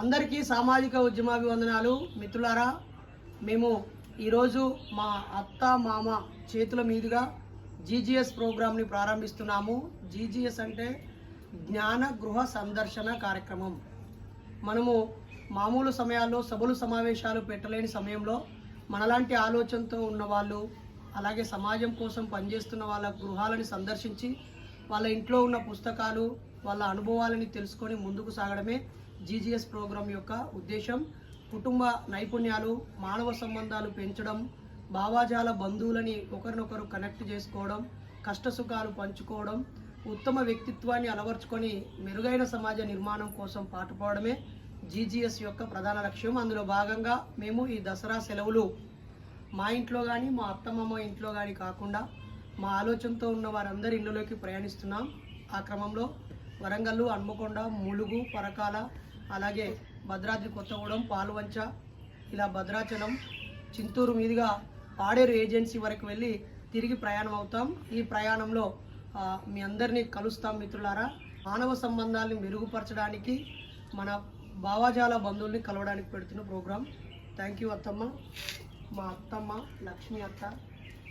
అందరికీ సామాజిక ఉద్యమాభివందనాలు. మిత్రులారా మేము ఈరోజు మా అత్త మామ చేతుల మీదుగా జీజీఎస్ ప్రోగ్రాంని ప్రారంభిస్తున్నాము. జీజీఎస్ అంటే జ్ఞాన గృహ సందర్శన కార్యక్రమం. మనము మామూలు సమయాల్లో సభలు సమావేశాలు పెట్టలేని సమయంలో మనలాంటి ఆలోచనతో ఉన్న వాళ్ళు అలాగే సమాజం కోసం పనిచేస్తున్న వాళ్ళ గృహాలని సందర్శించి వాళ్ళ ఇంట్లో ఉన్న పుస్తకాలు వాళ్ళ అనుభవాలని తెలుసుకొని ముందుకు సాగడమే జీజీఎస్ ప్రోగ్రాం యొక్క ఉద్దేశం. కుటుంబ నైపుణ్యాలు మానవ సంబంధాలు పెంచడం భావాజాల బంధువులని ఒకరినొకరు కనెక్ట్ చేసుకోవడం కష్టసుఖాలు పంచుకోవడం ఉత్తమ వ్యక్తిత్వాన్ని అలవర్చుకొని మెరుగైన సమాజ నిర్మాణం కోసం పాటుపడమే జీజీఎస్ యొక్క ప్రధాన లక్ష్యం. అందులో భాగంగా మేము ఈ దసరా సెలవులు మా ఇంట్లో కానీ మా అత్తమామ ఇంట్లో కానీ కాకుండా మా ఆలోచనతో ఉన్న వారందరి ఇళ్ళలోకి ప్రయాణిస్తున్నాం. ఆ క్రమంలో వరంగల్ హన్మకొండ ములుగు పరకాల అలాగే భద్రాద్రి కొత్తగూడెం పాల్వంచ ఇలా భద్రాచలం చింతూరు మీదుగా పాడేరు ఏజెన్సీ వరకు వెళ్ళి తిరిగి ప్రయాణం అవుతాం. ఈ ప్రయాణంలో మీ అందరినీ కలుస్తాం మిత్రులారా. మానవ సంబంధాలను మెరుగుపరచడానికి మన భావాజాల బంధువుల్ని కలవడానికి పెడుతున్న ప్రోగ్రాం. థ్యాంక్ యూ అత్తమ్మ. మా అత్తమ్మ లక్ష్మి అత్త.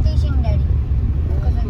Arkadaşım derim. Kaza